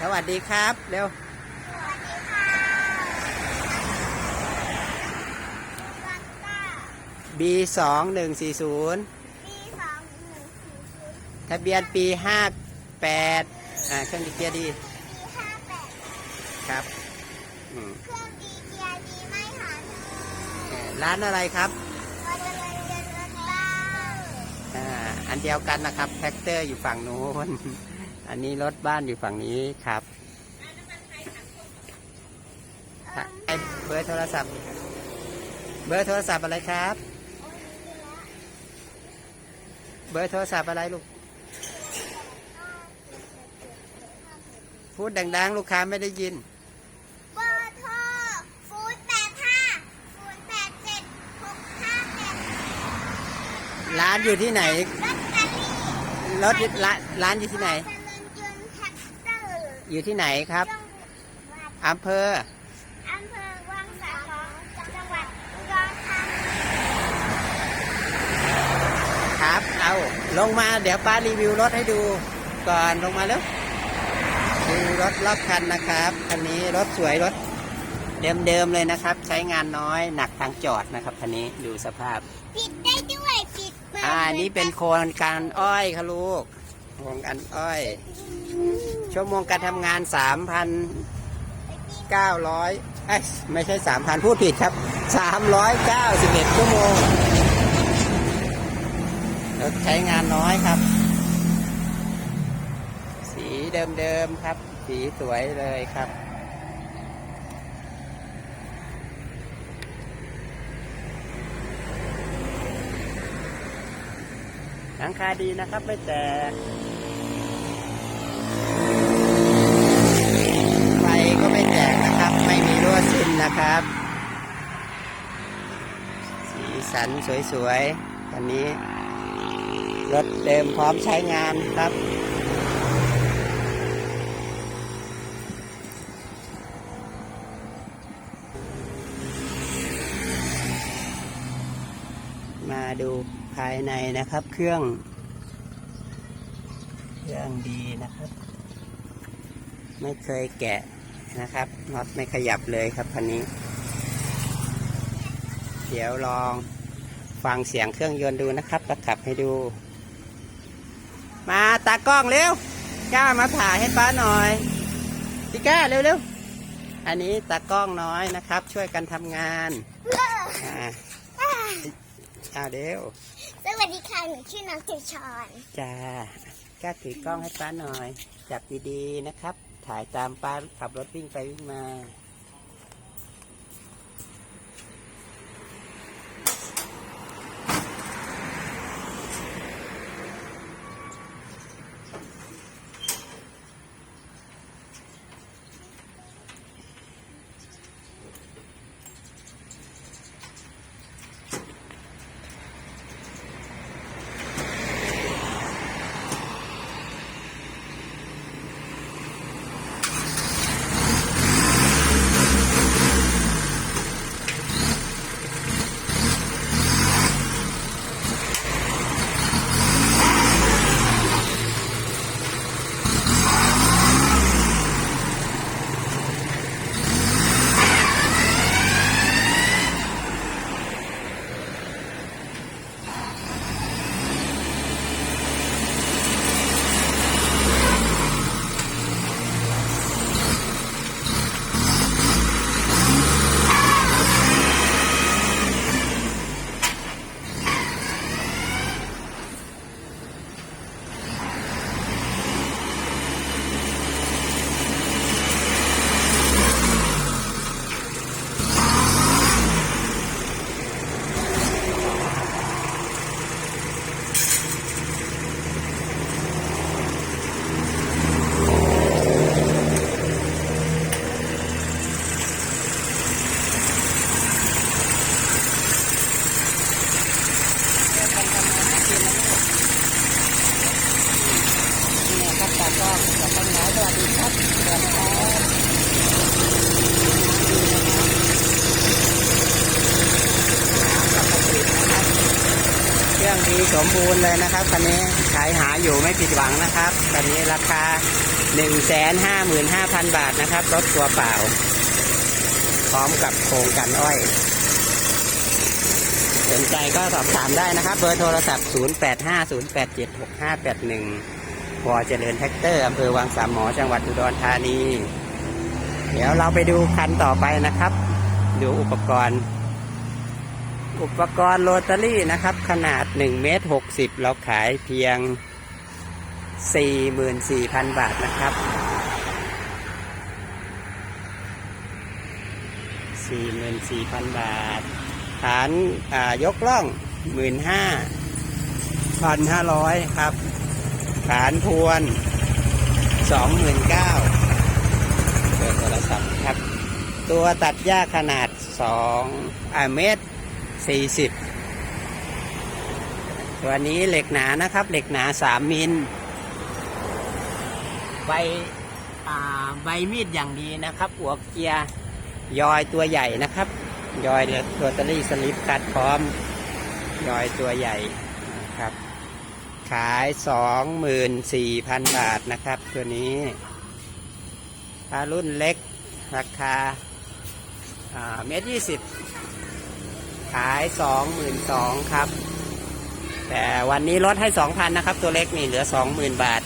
สวัสดีครับเร็วสวัสดีค่ะวัตตา B สองหนึ่งสี่ศูนย์ปีสองหนึ่งสี่ศูนย์ทะเบียนปีห้าแปดอ่าเครื่องดีเกียร์ดีปีห้าแปดครับอืมเครื่องดีเกียร์ดีไม่หาเธเอ่ออร้านอะไรครับเราจะเรียนเรียนรถบ้างอ่าอันเดียวกันนะครับแท็กเตอร์อยู่ฝั่งนู้น อันนี้รถบ้านอยู่ฝั่งนี้ครับอะไอ้เบอร์โทรศัพท์ เบอร์โทรศัพท์อะไรครับ เบอร์โทรศัพท์อะไรลูก พูดดังๆ ลูกค้าไม่ได้ยิน เบอร์โทรศูนย์แปดห้าศูนย์แปดเจ็ดหกห้าแปดร้านอยู่ที่ไหนลอตเตอรี่รถร้านร้านอยู่ที่ไหน เจริญยนต์แท็กเต อร์อยู่ที่ไหนครับจังหวัดอำเภอ อำเภอวังสะทองจังหวัดอุดรธานีครับ เอาลงมาเดี๋ยวป้ารีวิวรถให้ดูก่อนลงมาแล้วดูรถรอบคันนะครับคันนี้รถสวยรถเดิมๆเลยนะครับ ใช้งานน้อยหนักทางจอดนะครับคันนี้ดูสภาพ ปิดได้ด้วยปิดเปิดอ่านี่เป็นโครงการอ้อยค่ะลูกโครงการอ้อย ชั่วโมงการทำงาน 3,900เอ้ยไม่ใช่ 3,000 พูดผิดครับ 391 ชั่วโมงรถใช้งานน้อยครับ สีเดิมๆครับ สีสวยเลยครับหลังคาดีนะครับไม่แตกไฟก็ไม่แตกนะครับ ไม่มีรั่วซึม นะครับ สีสันสวยๆคันนี้ รถเดิมพร้อมใช้งานครับมาดูภายในนะครับ เครื่อง เครื่องดีนะครับ ไม่เคยแกะ นะครับน็อตไม่ขยับเลยครับคันนี้ เดี๋ยวลองฟังเสียงเครื่องยนต์ดูนะครับแล้วขับให้ดู มาตากล้องเร็วกล้ามาถ่ายให้ป้าหน่อยพี่ก้าเร็วๆอันนี้ตากล้องน้อยนะครับ ช่วยกันทำงานอ่าอ่าเดี๋ยวสวัสดีค่ะหนูชื่อน้องเจชอนจ้ากล้าถือกล้องให้ป้าหน่อย จับดีๆนะครับ ถ่ายตามป้าขับรถวิ่งไปวิ่งมา วัสดีครับสวัสดีครับเครื่รื่องดีสมบูรณ์เลยนะครับคันนี้ขายหาอยู่ไม่ผิดหวังนะครับคันนี้ราคา 1 5 5 5 0 0 0 บาทนะครับ รถตัวเปล่า พร้อมกับโครงกันอ้อยสนใจก็สอบถามได้นะครับ เบอร์โทรศัพท์ 0850876581 วอเจริญแท็กเตอร์อำเภอวังสามหมอจังหวัดอุดรธานี เดี๋ยวเราไปดูคันต่อไปนะครับ ดูอุปกรณ์ อุปกรณ์โรตารี่นะครับ ขนาด1เมตร60 เราขายเพียง 44,000 บาทนะครับ44,000 บาท ฐานอ่ายกล่อง 15,500 ครับ ฐานทวน29,000เบอร์โทรศัพท์ครับ ตัวตัดหญ้าขนาด2อ่าเมตร40ตัวนี้เหล็กหนานะครับ เหล็กหนา3มิลใบใบมีดอย่างดีนะครับหัวเกียร์ยอยตัวใหญ่นะครับ ยอยเดือตัวตะลี่สลิปคัดพร้อม ยอยตัวใหญ่ ขายสองหมื่นสี่พันบาทนะครับ ตัวนี้ถ้ารุ่นเล็กราคาเมตรยี่สิบขายสองหมื่นสองครับ แต่วันนี้ลดให้สองพันนะครับ ตัวเล็กนี่เหลือสองหมื่นบาท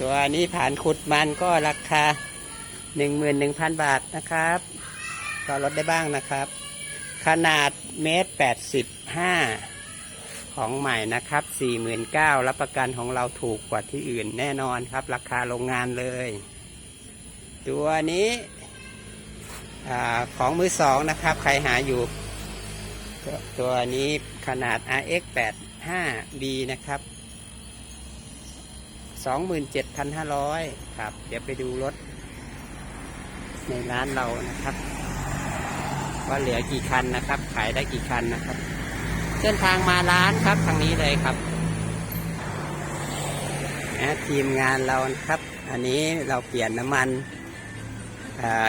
ตัวนี้ผ่านขุดมันก็ราคาหนึ่งหมื่นหนึ่งพันบาทนะครับ ก็ลดได้บ้างนะครับ ขนาดเมตรแปดสิบห้า ของใหม่นะครับสี่หมื่นเก้ารับประกันของเราถูกกว่าที่อื่นแน่นอนครับ ราคาโรงงานเลย ตัวนี้อของมือสองนะครับ ใครหาอยู่ตัวตัวนี้ขนาด RX 85B นะครับ 27,500 ครับ เดี๋ยวไปดูรถ ในร้านเรานะครับ ว่าเหลือกี่คันนะครับ ขายได้กี่คันนะครับ เส้นทางมาร้านครับทางนี้เลยครับนะทีมงานเรานครับ อันนี้เราเปลี่ยนน้ำมัน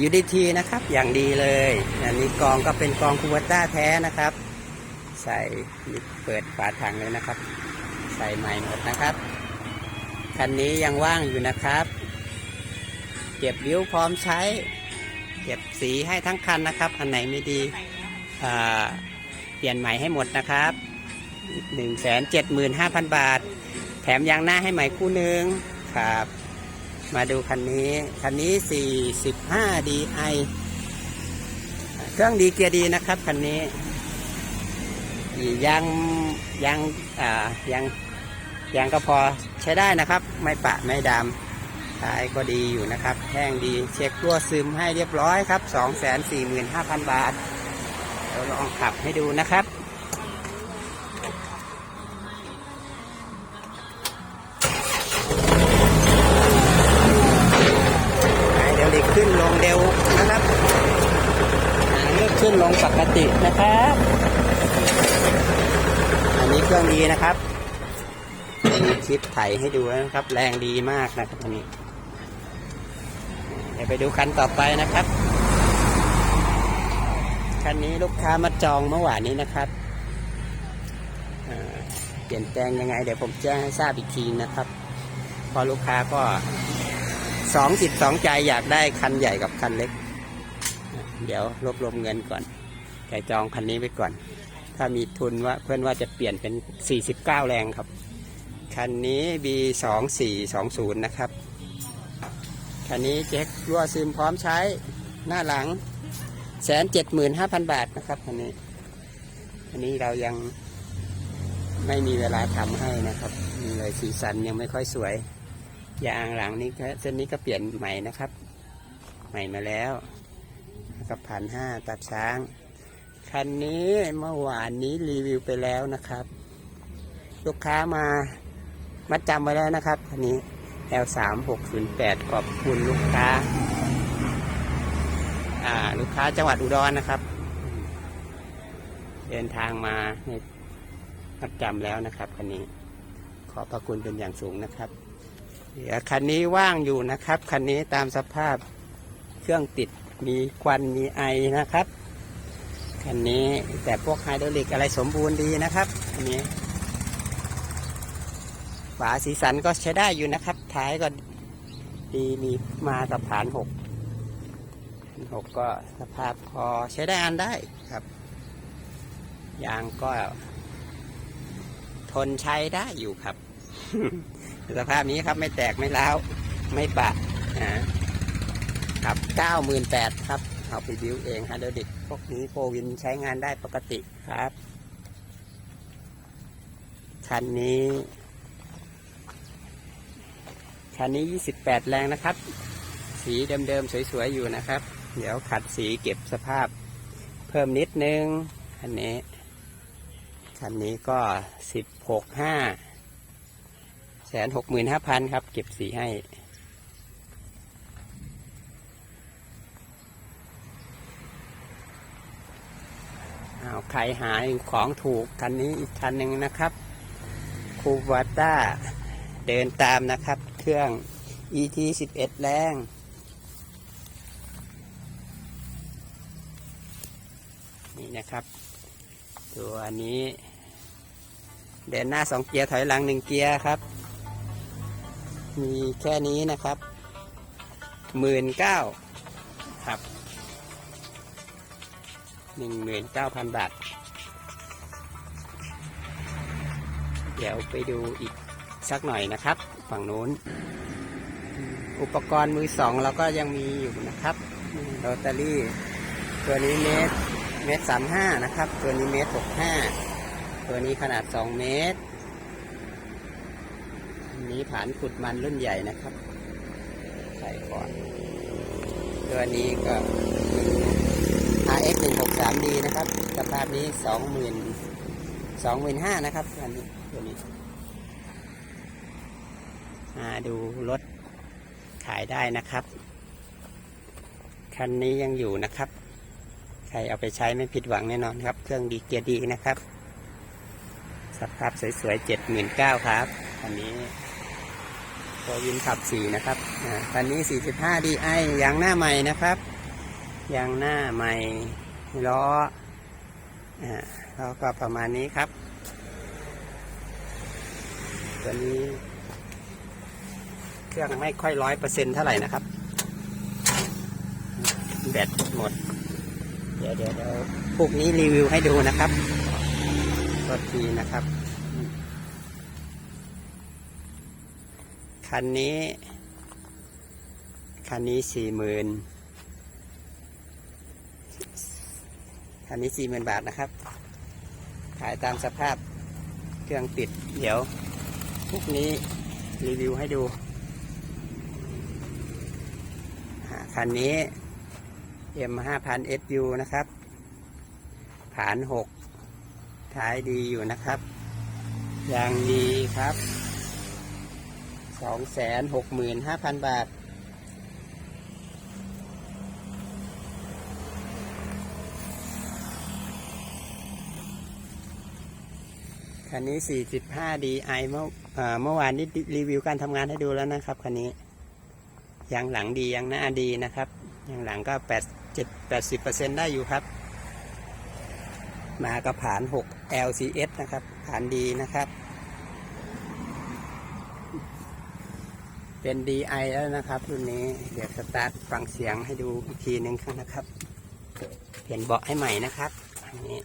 ยูดีทีนะครับอย่างดีเลย อันนี้กองก็เป็นกองคูวต้าแท้นะครับ ใส่เปิดฝาถังเลยนะครับ ใส่ใหม่หมดนะครับคันนี้ยังว่างอยู่นะครับ เก็บบิ้วพร้อมใช้ เก็บสีให้ทั้งคันนะครับ อันไหนไม่ดีอ่า เปลี่ยนใหม่ให้หมดนะครับ1 7 5 0 0 0บาท แถมยางหน้าให้ใหม่คู่หนึ่งครับ มาดูคันนี้ คันนี้45 DI เครื่องดีเกียร์ดีนะครับคันนี้ยังยังอ่ายังยังก็พอใช้ได้นะครับ ไม่ปะไม่ดำท้ายก็ดีอยู่นะครับ แห้งดีเช็ครั่วซึมให้เรียบร้อยครับ 245,000 บาท เราลองขับให้ดูนะครับเดี๋ยวหลีกขึ้นลงเร็วนะครับเลือกขึ้นลงปกตินะครับ อันนี้เครื่องดีนะครับมีคลิปไถให้ดูนะครับ แรงดีมากนะครับอันนี้เดี๋ยวไปดูคันต่อไปนะครับ คันนี้ลูกค้ามาจองเมื่อวานนี้นะครับเปลี่ยนแปลงยังไง เดี๋ยวผมแจ้งให้ทราบอีกทีนะครับเพอลูกค้าก็สองจิตสองใจอยากได้คันใหญ่กับคันเล็ก เดี๋ยวรวบรวมเงินก่อนแต่จองคันนี้ไว้ก่อน ถ้ามีทุนว่าเพื่อนว่าจะเปลี่ยนเป็น 49 แรงครับ คันนี้ B 2 4 2 0 นะครับ คันนี้เจ๊กรั่วซึมพร้อมใช้หน้าหลัง แสนเจ็ดหมื่นห้าพันบาทนะครับคันนี้ อันนี้เรายังไม่มีเวลาทำให้นะครับมีเลยสีสันยังไม่ค่อยสวย ยางหลังนี้เส้นนี้ก็เปลี่ยนใหม่นะครับ ใหม่มาแล้วกับพันห้าตัดช้าง คันนี้เมื่อวานนี้รีวิวไปแล้วนะครับ ลูกค้ามามาจำไว้แล้วนะครับคันนี้ L 3 6 0 8 ขอบคุณลูกค้า ลูกค้าจังหวัดอุดรนะครับ เดินทางมาให้มัดจำแล้วนะครับคันนี้ ขอพระคุณเป็นอย่างสูงนะครับเดี๋ยวคันนี้ว่างอยู่นะครับคันนี้ตามสภาพเครื่องติดมีควันมีไอนะครับคันนี้แต่พวกไฮดรอลิกอะไรสมบูรณ์ดีนะครับอันนี้ฝาสีสันก็ใช้ได้อยู่นะครับ ท้ายก็ดีมีมากับฐานหก หกก็สภาพพอใช้ได้อันได้ครับ ยางก็ ทนใช้ได้อยู่ครับ สภาพนี้ครับไม่แตกไม่ร้าวไม่ปะอ่าครับ98,000ครับ เอาไปบิวเองฮะเดดิกพวกนี้โฟวินใช้งานได้ปกติครับคันนี้คันนี้ 28 แรงนะครับ สีเดิมๆ สวยๆ อยู่นะครับ เดี๋ยวขัดสีเก็บสภาพเพิ่มนิดนึง คันนี้ คันนี้ก็16 5แสนหกหมื่นห้าพันครับ เก็บสีให้อ้าวใครหาของถูก คันนี้อีกคันหนึ่งนะครับคูวาต้าเดินตามนะครับ เครื่อง ET 11 แรง นี่นะครับ ตัวนี้ เดินหน้าสองเกียร์ถอยหลังหนึ่งเกียร์ครับ มีแค่นี้นะครับหมื่นเก้าครับหนึ่งหมื่นเก้าพันบาท เดี๋ยวไปดูอีกสักหน่อยนะครับ ฝั่งนู้น อุปกรณ์มือสองเราก็ยังมีอยู่นะครับโรตารี่ ตัวนี้เมตร เมตรสามห้านะครับ ตัวนี้เมตรหกห้าตัวนี้ขนาดสองเมตรอันนี้ผานขุดมันรุ่นใหญ่นะครับใส่ก่อน ตัวนี้ก็ RX 1 6 3 D นะครับสภาพนี้20,000 25,000นะครับอันนี้ตัวนี้มาดูรถขายได้นะครับ คันนี้ยังอยู่นะครับ ใครเอาไปใช้ไม่ผิดหวังแน่นอนครับ เครื่องดีเกียร์ดีนะครับ สภาพสวยๆ79,000ครับคันนี้โฟวินขับ4นะครับอ่าคันนี้45 DI ยางหน้าใหม่นะครับ ยางหน้าใหม่ล้ออ่าแล้วก็ประมาณนี้ครับ ตัวนี้ เครื่องไม่ค่อยร้อยเปอร์เซ็นต์เท่าไหร่นะครับ แบตหมด เดี๋ยวเดี๋ยวเดี๋ยวพวกนี้รีวิวให้ดูนะครับตัวทีนะครับ คันนี้ คันนี้สี่หมื่นคันนี้สี่หมื่นบาทนะครับ ขายตามสภาพเครื่องติด เดี๋ยวพวกนี้รีวิวให้ดูคันนี้ M 5 0 0 0 SU นะครับ ฐานหกท้ายดีอยู่นะครับยางดีครับสองแสนหกหมื่นห้าพันบาท คันนี้ 45 DI เมื่อเอ่อเมื่อวานนี้รีวิวการทำงานให้ดูแล้วนะครับ คันนี้ยางหลังดียางหน้าดีนะครับยางหลังก็8 7 80 ได้อยู่ครับ มากระผาน 6 LCS นะครับ ผานดีนะครับ เป็น DI แล้วนะครับรุ่นนี้ เดี๋ยวสตาร์ทฟังเสียงให้ดูอีกทีหนึ่งนะครับ เปลี่ยนเบาะให้ใหม่นะครับอันนี้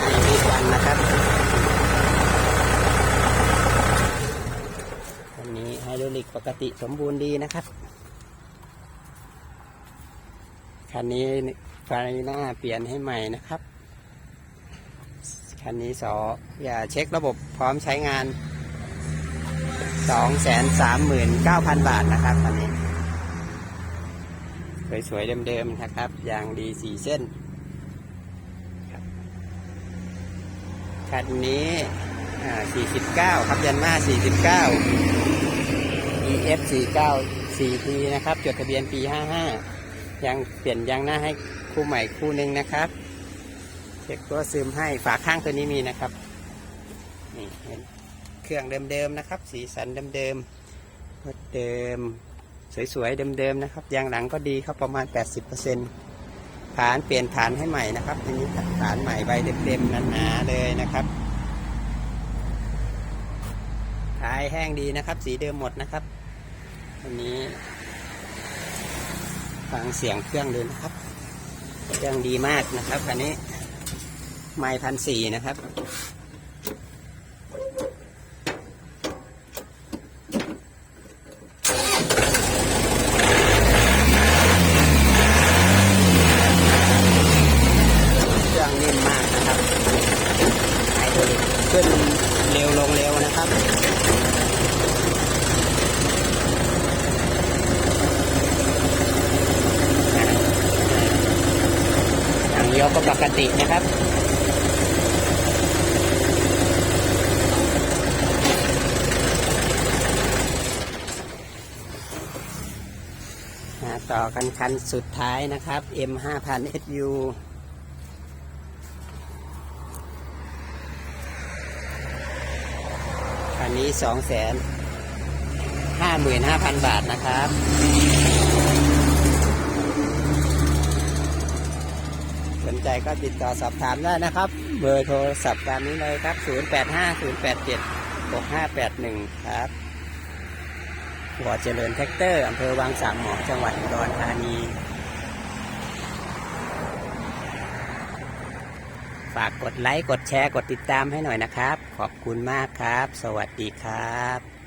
ไอมีควันนะครับ อันนี้ไฮดรอลิ กปกติสมบูรณ์ดีนะครับ คันนี้ไฟหน้าเปลี่ยนให้ใหม่นะครับ คันนี้สออย่าเช็คระบบพร้อมใช้งาน 239,000 บาทนะครับคันนี้ สวยๆเดิมๆนะครับ ยางดีสี่เส้นคันนี้อ่า49 ครับยันมา49 EF 49 4T นะครับ จดทะเบียนปี 55 ยังเปลี่ยนยางหน้าให้คู่ใหม่คู่หนึ่งนะครับเช็คตัวซึมให้ฝาข้างตัวนี้มีนะครับนี่เห็นเครื่องเดิมๆนะครับ สีสันเดิมๆรถเดิม สวยๆเดิมๆนะครับยางหลังก็ดีครับประมาณ 80%ฐานเปลี่ยนฐานให้ใหม่นะครับทีนี้ฐานใหม่ใบเต็มๆหนาๆเลยนะครับ ท้ายแห้งดีนะครับ สีเดิมหมดนะครับวันนี้ฟังเสียงเครื่องเลยนะครับ เครื่องดีมากนะครับอันนี้ไม้พันสี่นะครับ เครื่องนิ่มมากนะครับไฮดรอลิกขึ้นเร็วลงเร็วนะครับ อย่างเดียว ก็ปกตินะครับต่อกันคันสุดท้ายนะครับ M 5 0 0 0 SU คันนี้สองแสนห้าหมื่นห้าพันบาทนะครับ ใจก็ติดต่อสอบถามได้นะครับ เบอร์โทรศัพท์ตามนี้เลยครับ 0850876581 ครับหัวเจริญแท็กเตอร์อำเภอวังสามหมอจังหวัดอุดรธานี ฝากกดไลค์ กดแชร์ กดติดตามให้หน่อยนะครับ ขอบคุณมากครับ สวัสดีครับ